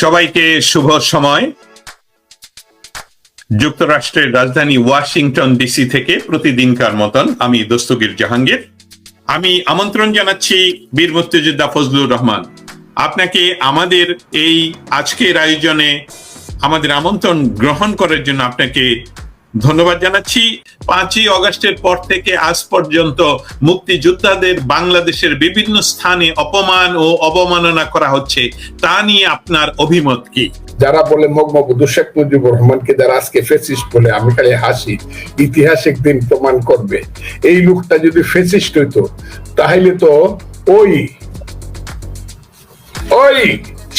সবাইকে শুভ সময়। যুক্তরাষ্ট্রের রাজধানী ওয়াশিংটন ডিসি থেকে প্রতিদিনকার মতন আমি দস্তগীর জাহাঙ্গীর। আমি আমন্ত্রণ জানাচ্ছি বীর মুক্তিযোদ্ধা ফজলুর রহমান। আপনাকে আমাদের এই আজকের আয়োজনে আমাদের আমন্ত্রণ গ্রহণ করার জন্য আপনাকে ধন্যবাদ জানাচ্ছি। পাঁচই অগস্টের পর থেকে আজ পর্যন্ত মুক্তিযোদ্ধাদের বাংলাদেশের বিভিন্ন স্থানে অপমান ও অবমাননা করা হচ্ছে। তা নিয়ে আপনার অভিমত কি? যারা বলে শেখ মুজিবুর রহমানকে যারা আজকে ফেসিস্ট বলে, আমি খালি হাসি। ইতিহাস একদিন প্রমাণ করবে। এই লোকটা যদি ফেসিস্ট হইতো, তাহলে তো ওই ওই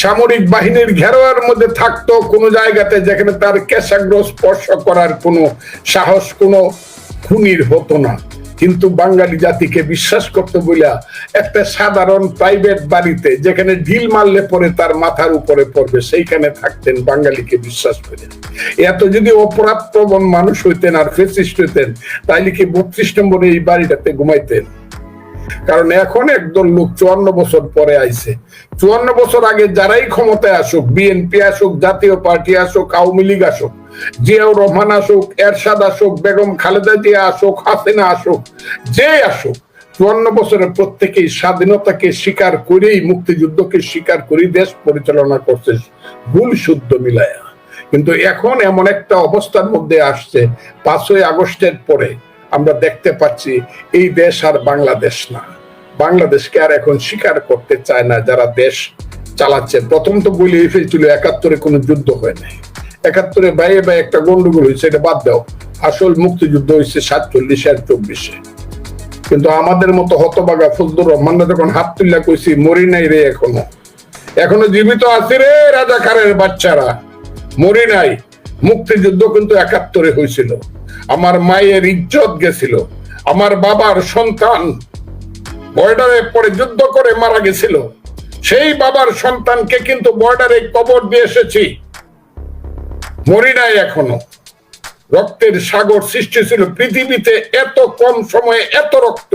সামরিক বাহিনীর ঘেরোয়ার মধ্যে থাকতো কোন জায়গাতে যেখানে তার কেশাগ্র স্পর্শ করার কোনো সাহস, কোনো খুনির হতো না। কিন্তু বাঙালি জাতিকে বিশ্বাস করতে বইলা একটা সাধারণ প্রাইভেট বাড়িতে যেখানে ঢিল মারলে পরে তার মাথার উপরে পড়বে, সেইখানে থাকতেন বাঙালিকে বিশ্বাস করে। এত যদি অপরাধ প্রবণ মানুষ হইতেন আর ফেসিস্ট হইতেন, তাইলে কি বত্রিশ নম্বরে এই বাড়িটাতে ঘুমাইতেন? কারণ এখন একদল লোক চুয়ান্ন বছর পরে আইছে। চুয়ান্ন বছর আগে যারাই ক্ষমতায় আসুক, বিএনপি আসুক, জাতীয় পার্টি আসুক, আওয়ামী লীগ আসুক, জিয়াউর রহমান আসুক, এরশাদ আসুক, বেগম খালেদা জিয়া আসুক, হাসিনা আসুক, যে আসুক, চুয়ান্ন বছরের প্রত্যেকেই স্বাধীনতাকে স্বীকার করেই, মুক্তিযুদ্ধকে স্বীকার করে দেশ পরিচালনা করছে ভুল শুদ্ধ মিলায়া। কিন্তু এখন এমন একটা অবস্থার মধ্যে আসছে, পাঁচই আগস্টের পরে। আমরা দেখতে পাচ্ছি এই দেশ আর বাংলাদেশ না। বাংলাদেশকে আর এখন স্বীকার করতে চায় না যারা দেশ চালাচ্ছে। প্রথম তো বলি ফেলছিল একাত্তরে কোনো যুদ্ধ হয় নাই। একাত্তরে বাইরে বাইরে একটা গন্ডগোল হয়েছে, এটা বাদ দাও। আসল মুক্তিযুদ্ধ হয়েছে সাতচল্লিশ আর চব্বিশে। কিন্তু আমাদের মতো হতবাগা ফজলুর রহমানরা যখন হাত তুল্লা কইছি, মরি নাই রে এখনও। এখনও জীবিত আছে রে রাজাকারের বাচ্চারা। মরি নাই। মুক্তিযুদ্ধ কিন্তু একাত্তরে হয়েছিল। আমার মায়ের ইজ্জত গেছিল। আমার বাবার সন্তান বর্ডারে পরে যুদ্ধ করে মারা গেছিল। সেই বাবার সন্তানকে কিন্তু বর্ডারে কবর দিয়ে এসেছি। মরি নাই এখনও। রক্তের সাগর সৃষ্টি ছিল। পৃথিবীতে এত কম সময়ে এত রক্ত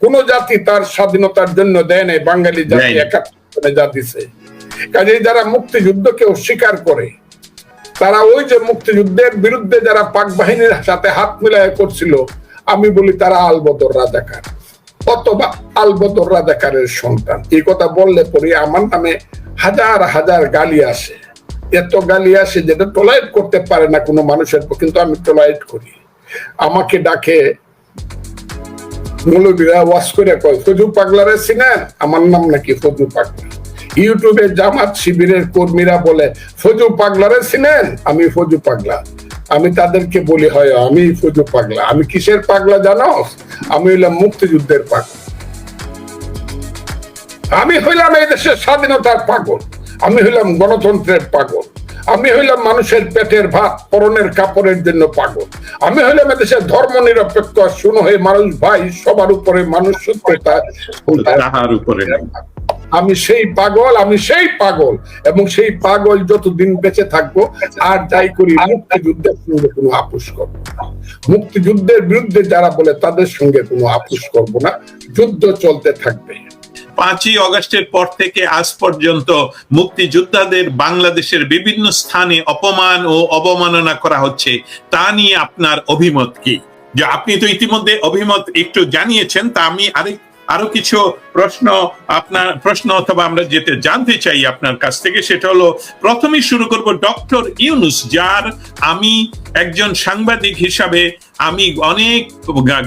কোন জাতি তার স্বাধীনতার জন্য দেয় নাই। বাঙালি জাতি একাত্তরে যা দিছে কাজেই যারা মুক্তিযুদ্ধকে অস্বীকার করে তারা ওই যে মুক্তিযুদ্ধের বিরুদ্ধে যারা পাক বাহিনীর সাথে হাত মিলায় করছিল, আমি বলি তারা আলবদর রাজাকার অথবা আলবদর রাজাকারের সন্তান। এই কথা বললে পরে আমার নামে হাজার হাজার গালি আসে। এত গালি আসে যেটা টোলাইট করতে পারে না কোনো মানুষের কিন্তু আমি টোলাইট করি। আমাকে ডাকে, মৌলবীরা ওয়াশ করে কয়, ফজু পাগলারে চিনেন? আমার নাম নাকি ফজু পাগলা। ইউটিউবে জামাত শিবিরের কর্মীরা বলে, ফজু পাগলারে চিনেন আমি, ফজু পাগলা। আমি তাদেরকে বলি, হয়, আমি ফজু পাগলা। আমি কিসের পাগলা জানো? আমি হইলাম মুক্তিযুদ্ধের পাগল। আমি হইলাম এই দেশের স্বাধীনতার পাগল। আমি হইলাম গণতন্ত্রের পাগল। আমি হইলাম মানুষের পেটের ভাত, পরনের কাপড়ের জন্য পাগল। আমি হইলাম এদেশের ধর্ম নিরপেক্ষ শুনো হয়ে মানুষ ভাই, সবার উপরে মানুষ সত্যতা উপরে। আমি সেই পাগল, আমি সেই পাগল। এবং সেই পাগল যতদিন বেঁচে থাকব, আর যাই করি, মুক্তিযুদ্ধের সঙ্গে কোনো আপোষ করব মুক্তিযুদ্ধের বিরুদ্ধে যারা বলে, তাদের সঙ্গে কোনো আপোষ করব না। যুদ্ধ চলতে থাকবে। পাঁচই অগস্টের পর থেকে আজ পর্যন্ত মুক্তিযোদ্ধাদের বাংলাদেশের বিভিন্ন স্থানে অপমান ও অবমাননা করা হচ্ছে। তা নিয়ে আপনার অভিমত কি? যে আপনি তো ইতিমধ্যে অভিমত একটু জানিয়েছেন, তা আমি আরেক আরও কিছু প্রশ্ন আপনার, প্রশ্ন অথবা আমরা যেতে জানতে চাই আপনার কাছ থেকে, সেটা হলো প্রথমেই শুরু করব ডক্টর ইউনুস, যার আমি একজন সাংবাদিক হিসাবে আমি অনেক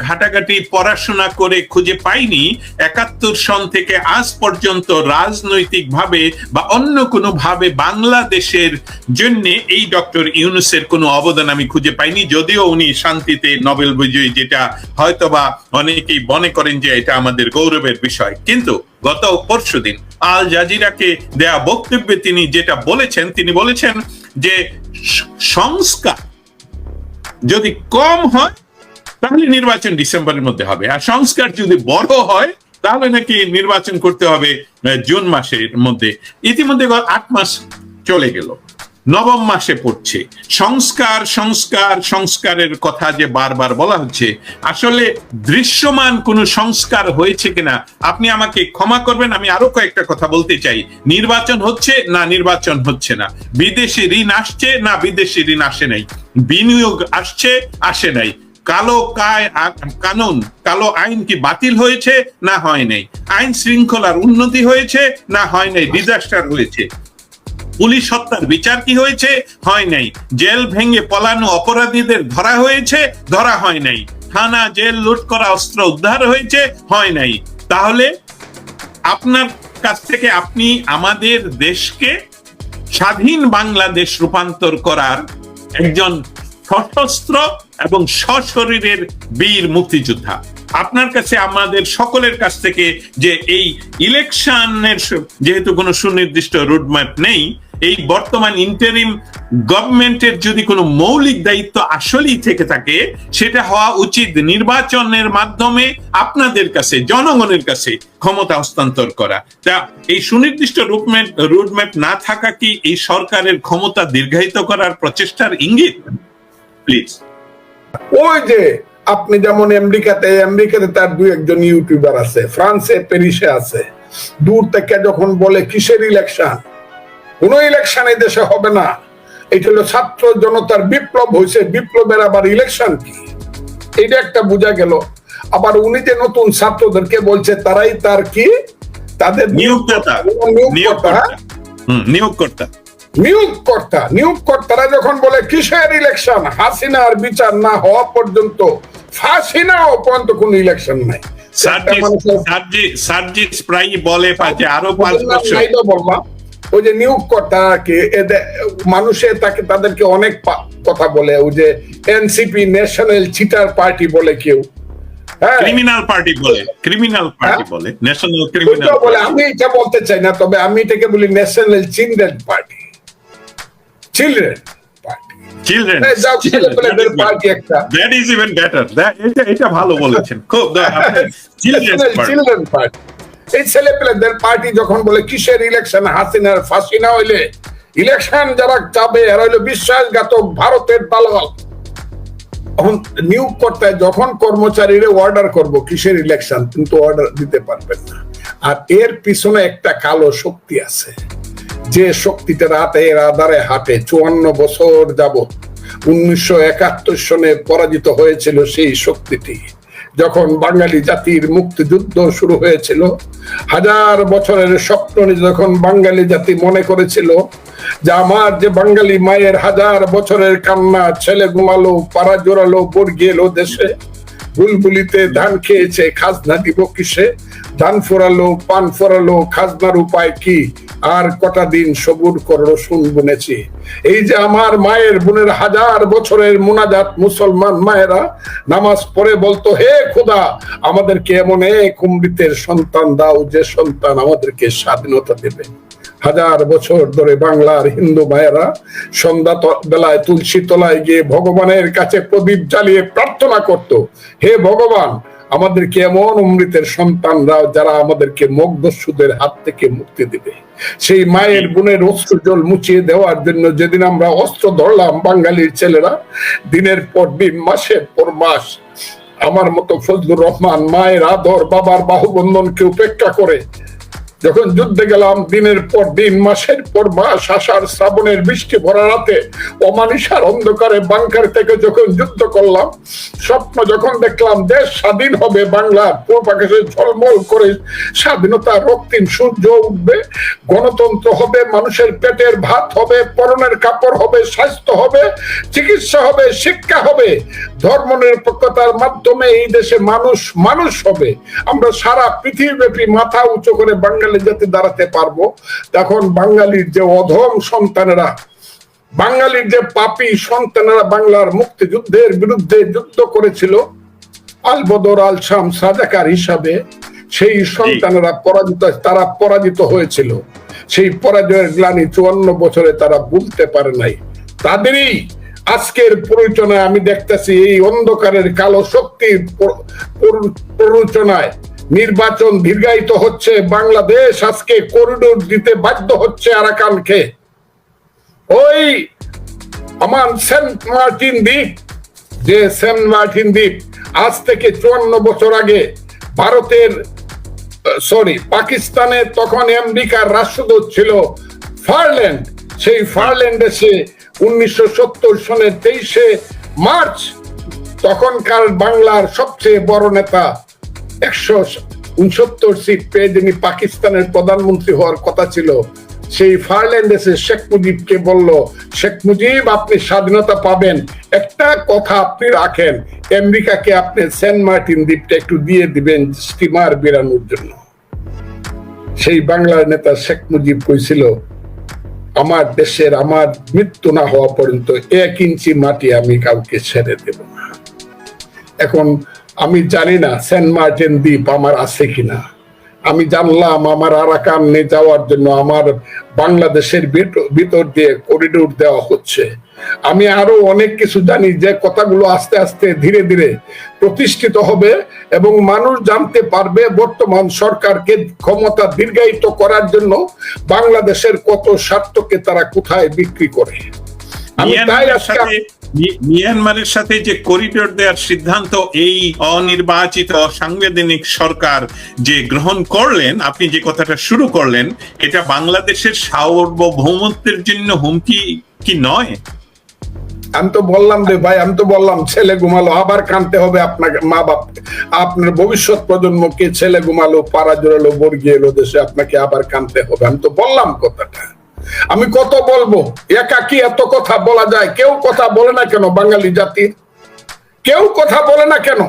ঘাটাঘাটি পড়াশোনা করে খুঁজে পাইনি। একাত্তর সন থেকে আজ পর্যন্ত রাজনৈতিকভাবে বা অন্য কোনো ভাবে বাংলাদেশের জন্য এই ডক্টর ইউনুসের কোনো অবদান আমি খুঁজে পাইনি। যদিও উনি শান্তিতে নোবেল বিজয়ী, যেটা হয়তোবা অনেকেই মনে করেন যে এটা আমাদের গৌরবের বিষয়। কিন্তু গত পরশুদিন আল জাজিরাকে দেয়া বক্তব্যে তিনি যেটা বলেছেন, তিনি বলেছেন যে সংস্কার যদি কম হয়, তাহলে নির্বাচন ডিসেম্বরের মধ্যে হবে। আর সংস্কার যদি বড় হয়, তাহলে নাকি নির্বাচন করতে হবে জুন মাসের মধ্যে। ইতিমধ্যে আট মাস চলে গেল। নবম মাসে পড়ছে। সংস্কার সংস্কার, সংস্কারের কথা যে বারবার বলা হচ্ছে, আসলে দৃশ্যমান কোনো সংস্কার হয়েছে কিনা, আপনি আমাকে ক্ষমা করবেন, আমি আরও কয়েকটা কথা বলতে চাই। নির্বাচন হচ্ছে না নির্বাচন হচ্ছে না? বিদেশি ঋণ আসছে না বিদেশি ঋণ আসে নাই? বিনিয়োগ আসছে, আসে নাই? কালো কায় কানুন, কালো আইন কি বাতিল হয়েছে, না হয় নাই? আইন শৃঙ্খলার উন্নতি হয়েছে, না হয় নাই? ডিজাস্টার হয়েছে। পুলিশ হত্যার বিচার কি হয়েছে? হয় নাই। জেল ভেঙে পলানো অপরাধীদের ধরা হয়েছে? ধরা হয় নাই। থানা জেল লুট করা অস্ত্র উদ্ধার হয়েছে? হয় নাই। তাহলে আপনার কাছ থেকে আপনি আমাদের দেশকে স্বাধীন বাংলাদেশ রূপান্তর করার একজন সশস্ত্র এবং সশরীরের বীর মুক্তিযোদ্ধা। আপনার কাছে আমাদের সকলের কাছ থেকে যে এই ইলেকশনের যেহেতু কোনো সুনির্দিষ্ট রুটম্যাপ নেই এই বর্তমান ইন্টারিম গভর্নমেন্টের যদি কোনো মৌলিক দায়িত্ব আসলেই থেকে থাকে, সেটা হওয়া উচিত নির্বাচনের মাধ্যমে আপনাদের কাছে, জনগণের কাছে ক্ষমতা হস্তান্তর করা। তা এই সুনির্দিষ্ট রুটম্যাপ রুটম্যাপ না থাকা কি এই সরকারের ক্ষমতা দীর্ঘায়িত করার প্রচেষ্টার ইঙ্গিত? প্লিজ ওই যে আপনি যেমন আমেরিকাতে আমেরিকাতে তার দুই একজন ইউটিউবার আছে, ফ্রান্সে, প্যারিসে আছে। দূর থেকে যখন বলে কিসের ইলেকশন কোন ইলেকশন এই দেশে হবে না। এটা হলো ছাত্র জনতার বিপ্লব হয়েছে। বিপ্লবের আবার ইলেকশন কি? এটা একটা বোঝা গেল। আবার উনি যে নতুন ছাত্রদেরকে বলছে তারাই তার কি? তাদের নিয়োগদাতা নিয়োগকর্তা। নিয়োগকর্তা নিয়োগকর্তা। নিয়োগকর্তা। নিয়োগকর্তারা যখন বলে কিসের ইলেকশন হাসিনার বিচার না হওয়া পর্যন্ত ফাঁসি না পর্যন্ত কোন ইলেকশন নাই। সার্জিস প্রায় বলে আরও পাঁচ বছর। বললাম। ওই যে নিয়োগকর্তা কি মানুষে তাকে তাদেরকে অনেক কথা বলে ওই যে এনসিপি ন্যাশনাল চিটার পার্টি বলে কেউ। হ্যাঁ? ক্রিমিনাল পার্টি বলে ক্রিমিনাল পার্টি হ্যাঁ? বলে ন্যাশনাল ক্রিমিনাল বলে আমি এটা বলতে চাই না তবে আমি এটাকে বলি national children party children party children party একটা। দ্যাট ইজ ইভেন বেটার এটা ভালো বলেছেন। খুব চিলড্রেন পার্টি এই ছেলে পার্টি যখন বলে, কিসের ইলেকশন হাসিনার ফাঁসি না হইলে? ইলেকশন যারা যাবে, এরা হইল বিশ্বাসঘাতক ভারতের দালাল এখন নিয়োগ যখন কর্মচারীরা অর্ডার করব, কিসের ইলেকশন কিন্তু অর্ডার দিতে পারবেন না। আর এর পিছনে একটা কালো শক্তি আছে। যে শক্তিটা রাতে রাদারে হাটে, চুয়ান্ন বছর যাবত উনিশশো একাত্তর সনে পরাজিত হয়েছিল সেই শক্তিটি। যখন বাঙালি জাতির মুক্তিযুদ্ধ শুরু হয়েছিল, হাজার বছরের স্বপ্ন যখন বাঙালি জাতি মনে করেছিল যে আমার যে বাঙালি মায়ের হাজার বছরের কান্না, ছেলে ঘুমালো, পাড়া জোরালো বর্গি এলো দেশে, বুলবুলিতে ধান খেয়েছে, খাজনা দিব কিসে, ধান ফোরালো, পান ফোরালো, খাজনার উপায় কি? আর কটা দিন সবুর কর রসুন বুনেছি। এই যে আমার মায়ের বোনের হাজার বছরের মোনাজাত মুসলমান মায়েরা নামাজ পড়ে বলতো, হে খোদা, আমাদেরকে এমন এক অমৃতের সন্তান দাও যে সন্তান আমাদেরকে স্বাধীনতা দেবে। হাজার বছর ধরে বাংলার হিন্দু মায়েরা সন্ধ্যা বেলায় তুলসী তলায় গিয়ে ভগবানের কাছে প্রদীপ জ্বালিয়ে প্রার্থনা করত, হে ভগবান আমাদেরকে এমন অমৃতের সন্তানরা যারা আমাদেরকে মগ্ধসুদের হাত থেকে মুক্তি দিবে। সেই মায়ের বোনের অস্ত্র জল মুছিয়ে দেওয়ার জন্য যেদিন আমরা অস্ত্র ধরলাম বাঙালির ছেলেরা, দিনের পর দিন, মাসের পর মাস, আমার মতো ফজলুর রহমান, মায়ের আদর, বাবার বাহুবন্ধনকে উপেক্ষা করে যখন যুদ্ধে গেলাম, দিনের পর দিন, মাসের পর মাস, আষাঢ়, শ্রাবণের বৃষ্টি ভরা রাতে অমানিসার অন্ধকারে বাংকার থেকে যখন যুদ্ধ করলাম, স্বপ্ন যখন দেখলাম, দেশ স্বাধীন হবে বাংলার পূর্ব আকাশে ঝলমল করে স্বাধীনতার রক্তিম সূর্য উঠবে, গণতন্ত্র হবে, মানুষের পেটের ভাত হবে, পরনের কাপড় হবে, স্বাস্থ্য হবে, চিকিৎসা হবে, শিক্ষা হবে, ধর্ম নিরপেক্ষতার মাধ্যমে এই দেশে মানুষ মানুষ হবে। আমরা সারা পৃথিবীব্যাপী মাথা উঁচু করে বাঙালি জাতি দাঁড়াতে পারব। তখন বাঙালির যে অধম সন্তানেরা, বাঙালির যে পাপী সন্তানেরা বাংলার মুক্তিযুদ্ধের বিরুদ্ধে যুদ্ধ করেছিল আল বদর আল শাম সাজাকার হিসাবে সেই সন্তানেরা পরাজিত, তারা পরাজিত হয়েছিল। সেই পরাজয়ের গ্লানি চুয়ান্ন বছরে তারা ভুলতে পারে নাই। তাদেরই আজকের প্ররোচনায় আমি দেখতেছি, এই অন্ধকারের কালো শক্তির প্র- প্র- প্ররোচনায় নির্বাচন দীর্ঘায়িত হচ্ছে। বাংলাদেশ আজকে করিডোর দিতে বাধ্য হচ্ছে আরাকানকে। ওই আমার সেন্ট মার্টিন দ্বীপ, যে সেন্ট মার্টিন দ্বীপ, আজ থেকে চুয়ান্ন বছর আগে ভারতের, সরি, পাকিস্তানে তখন আমেরিকার রাষ্ট্রদূত ছিল ফারল্যান্ড। সেই ফারল্যান্ডে সে উনিশশো সত্তর সনের তেইশে মার্চ তখনকার বাংলার সবচেয়ে বড় নেতা একশো উনসত্তর সিট পেয়ে যিনি পাকিস্তানের প্রধানমন্ত্রী হওয়ার কথা ছিল, সেই ফারল্যান্ড এসে শেখ মুজিবকে বলল, শেখ মুজিব, আপনি স্বাধীনতা পাবেন। একটা কথা আপনি রাখেন, আমেরিকাকে আপনি সেন্ট মার্টিন দ্বীপটা একটু দিয়ে দিবেন স্টিমার বেরানোর জন্য। সেই বাংলার নেতা শেখ মুজিব কইছিল, আমার দেশের, আমার মৃত্যু না হওয়া পর্যন্ত এক ইঞ্চি মাটি আমি কাউকে ছেড়ে দেব না। এখন আমি জানি না সেন্ট মার্টিন দ্বীপ আমার আছে কিনা। আমি জানলাম আমার আরাকানে যাওয়ার জন্য আমার বাংলাদেশের ভিতর দিয়ে করিডোর দেওয়া হচ্ছে। আমি আরও অনেক কিছু জানি যে কথাগুলো আস্তে আস্তে ধীরে ধীরে প্রতিষ্ঠিত হবে এবং মানুষ জানতে পারবে বর্তমান সরকারকে ক্ষমতা দীর্ঘায়িত করার জন্য বাংলাদেশের কত স্বার্থকে তারা কোথায় বিক্রি করে। আমি তাই আজকে মিয়ানমারের সাথে যে করিডোর দেওয়ার সিদ্ধান্ত, এই অনির্বাচিত সাংবিধানিক সরকার যে গ্রহণ করলেন, আপনি যে কথাটা শুরু করলেন, এটা বাংলাদেশের সার্বভৌমত্বের জন্য হুমকি কি নয়? আমি তো বললাম রে ভাই, আমি তো বললাম ছেলে ঘুমালো, আবার কানতে হবে আপনাকে, মা বাপ, আপনার ভবিষ্যৎ প্রজন্মকে ছেলে ঘুমালো, পাড়া জোরালো বর্গি এলো দেশে, আপনাকে আবার কানতে হবে। আমি তো বললাম কথাটা। আমি কত বলব? একা কি এত কথা বলা যায়। কেউ কথা বলে না কেন বাঙালি জাতির? কেউ কথা বলে না কেন?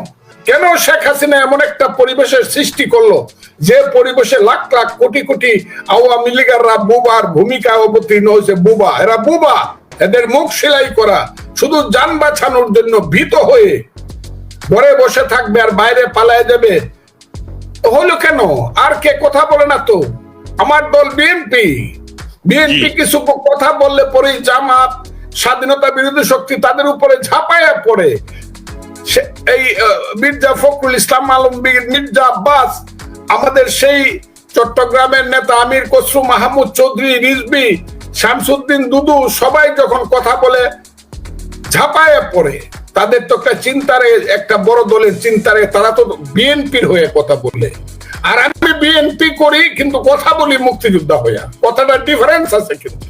কেন শেখ হাসিনা এমন একটা পরিবেশের সৃষ্টি করল? যে পরিবেশে লাখ লাখ কোটি কোটি আওয়ামী লীগাররা বুবার ভূমিকা অবতীর্ণ হয়েছে, বুবা। এরা বুবা। এদের মুখ সেলাই করা, শুধু যান বাঁচানোর জন্য ভীত হয়ে ঘরে বসে থাকবে আর বাইরে পালায় যাবে। হলো কেন? আর কে কথা বলে না তো? আমার দল বিএনপি। বিএনপি কিছু কথা বললে পরেই জামাত স্বাধীনতা বিরোধী শক্তি তাদের উপরে ঝাঁপায়া পড়ে? এই মির্জা ফখরুল ইসলাম আলমগীর মির্জা আব্বাস আমাদের সেই চট্টগ্রামের নেতা আমির খসরু মাহমুদ চৌধুরী রিজবি শামসুদ্দিন দুদু সবাই যখন কথা বলে ঝাঁপায় পড়ে তাদের তো একটা চিন্তারে একটা বড় দলের চিন্তারে তারা তো বিএনপির হয়ে কথা বলে। আর আমি বিএনপি করি, কিন্তু কথা বলি মুক্তিযোদ্ধা হইয়া। কথাটা ডিফারেন্স আছে কিন্তু।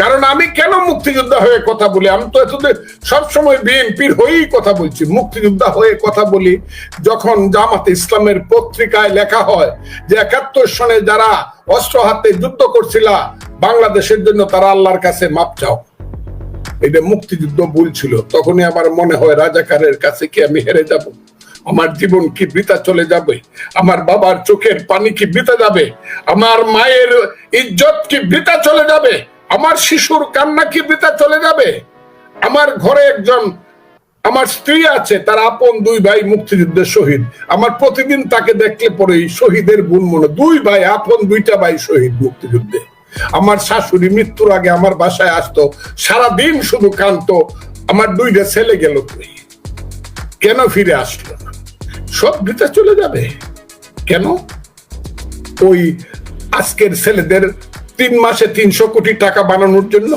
কারণ আমি কেন মুক্তিযোদ্ধা হয়ে কথা বলি? আমি তো এতদিন সবসময় বিএনপির হয়েই কথা বলছি। মুক্তিযোদ্ধা হয়ে কথা বলি যখন জামাত ইসলামের পত্রিকায় লেখা হয় যে একাত্তর সনে যারা অস্ত্র হাতে যুদ্ধ করছিলা, বাংলাদেশের জন্য তারা আল্লাহর কাছে মাপ চাও। এটা মুক্তিযুদ্ধ ভুল ছিল। তখনই আমার মনে হয় রাজাকারের কাছে কি আমি হেরে যাব? আমার জীবন কি বৃথা চলে যাবে? আমার বাবার চোখের পানি কি বৃথা যাবে? আমার মায়ের ইজ্জত কি বৃথা চলে যাবে? আমার শিশুর কান্না কি বৃথা চলে যাবে? আমার ঘরে একজন, আমার স্ত্রী আছে, তার আপন দুই ভাই মুক্তিযুদ্ধের শহীদ। আমার প্রতিদিন তাকে দেখলে পরে শহীদের গুণ মনে দুই ভাই, আপন দুইটা ভাই শহীদ মুক্তিযুদ্ধে। আমার শাশুড়ি মৃত্যুর আগে আমার বাসায় আসতো সারা দিন শুধু কানতো আমার দুইটা ছেলে গেল তুই কেন ফিরে আসলো না? সব বৃথা চলে যাবে। কেন? ওই আজকের ছেলেদের তিন মাসে তিনশো কোটি টাকা বানানোর জন্য,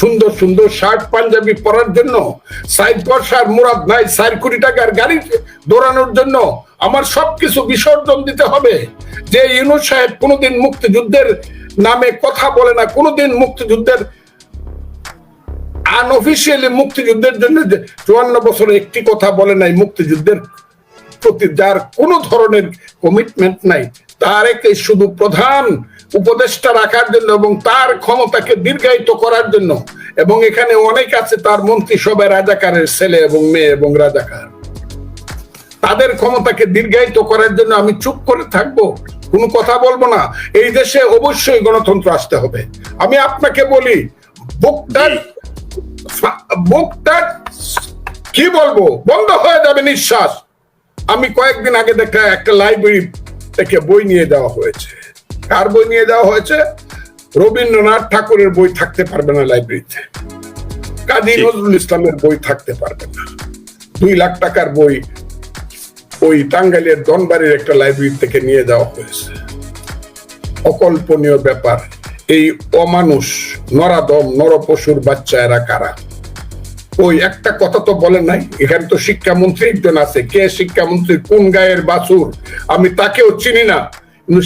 সুন্দর সুন্দর শার্ট, পাঞ্জাবি পরার জন্য, সাইড বর্ষার মুরাদ নাই, চার কোটি টাকার গাড়ি দৌড়ানোর জন্য আমার সবকিছু বিসর্জন দিতে হবে। যে ইউনুস সাহেব কোনোদিন মুক্তিযুদ্ধের নামে কথা বলে না, কোনোদিন মুক্তিযুদ্ধের আনঅফিসিয়ালি মুক্তিযুদ্ধের জন্য চুয়ান্ন বছরে একটি কথা বলে নাই, মুক্তিযুদ্ধের প্রতি যার কোনো ধরনের কমিটমেন্ট নাই, তার একে শুধু প্রধান উপদেষ্টা রাখার জন্য এবং তার ক্ষমতাকে দীর্ঘায়িত করার জন্য। এবং এখানে অনেক আছে তার মন্ত্রিসভায় রাজাকারের ছেলে এবং মেয়ে এবং রাজাকার। তাদের ক্ষমতাকে দীর্ঘায়িত করার জন্য আমি চুপ করে থাকব, কোনো কথা বলব না। এই দেশে অবশ্যই গণতন্ত্র আসতে হবে। আমি আপনাকে বলি কি বলব? বন্ধ হয়ে যাবে নিঃশ্বাস। আমি কয়েকদিন আগে দেখা একটা লাইব্রেরি থেকে বই নিয়ে যাওয়া হয়েছে। কার বই নিয়ে যাওয়া হয়েছে? রবীন্দ্রনাথ ঠাকুরের বই থাকতে পারবে না লাইব্রেরিতে কাজী নজরুল ইসলামের বই থাকতে পারবে না। দুই লাখ টাকার বই ওই টাঙ্গাইলের দনবাড়ির একটা লাইব্রেরি থেকে নিয়ে যাওয়া হয়েছে। অকল্পনীয় ব্যাপার। এই অমানুষ নরাদম নরপশুর বাচ্চা এরা কারা? ওই একটা কথা তো বলেন নাই এখানে তো শিক্ষামন্ত্রী একজন আছে কে শিক্ষামন্ত্রী কোন গায়ের বাসুর আমি তাকেও চিনি না।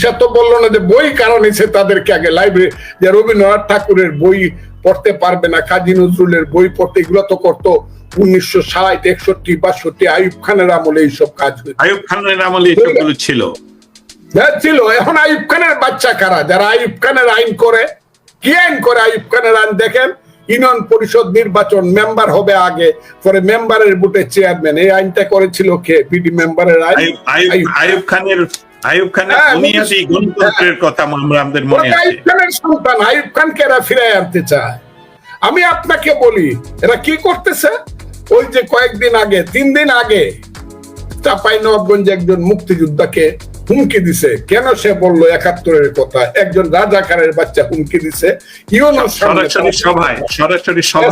সে তো বলল না যে বই কারণ এসে তাদেরকে আগে লাইব্রেরি যে রবীন্দ্রনাথ ঠাকুরের বই পড়তে পারবে না কাজী নজরুলের বই পড়তে এগুলো তো করতো উনিশশো ষাট একষট্টি বাষট্টি আইব খানের আমলে এইসব কাজ আয়ুব খানের আমলে এসবগুলো ছিল। হ্যাঁ, ছিল। এখন আইব খানের বাচ্চা কারা? যারা আইব খানের আইন করে কি আইন করে আইব খানের আইন দেখেন? ইউনিয়ন পরিষদ নির্বাচন মেম্বার হবে আগে পরে মেম্বারের বুটে চেয়ারম্যান। এই আইনটা করেছিল কে? বিডি মেম্বারের আইন? আয়ুব খানের আয়ুব খানের হ্যাঁ, গণতন্ত্রের কথা আমাদের মনে আছে। আইব খানের সন্তান আইব খানকে এরা ফিরে আনতে চায়। আমি আপনাকে বলি এরা কি করতেছে? ওই যে কয়েকদিন আগে তিন দিন আগে চাপাই নবাবগঞ্জে একজন মুক্তিযোদ্ধাকে হুমকি দিছে। কেন সে বলল একাত্তরের কথা? একজন রাজাকারের বাচ্চা হুমকি দিছে। ইউনো সরাসরি সভায় সরাসরি সভায়।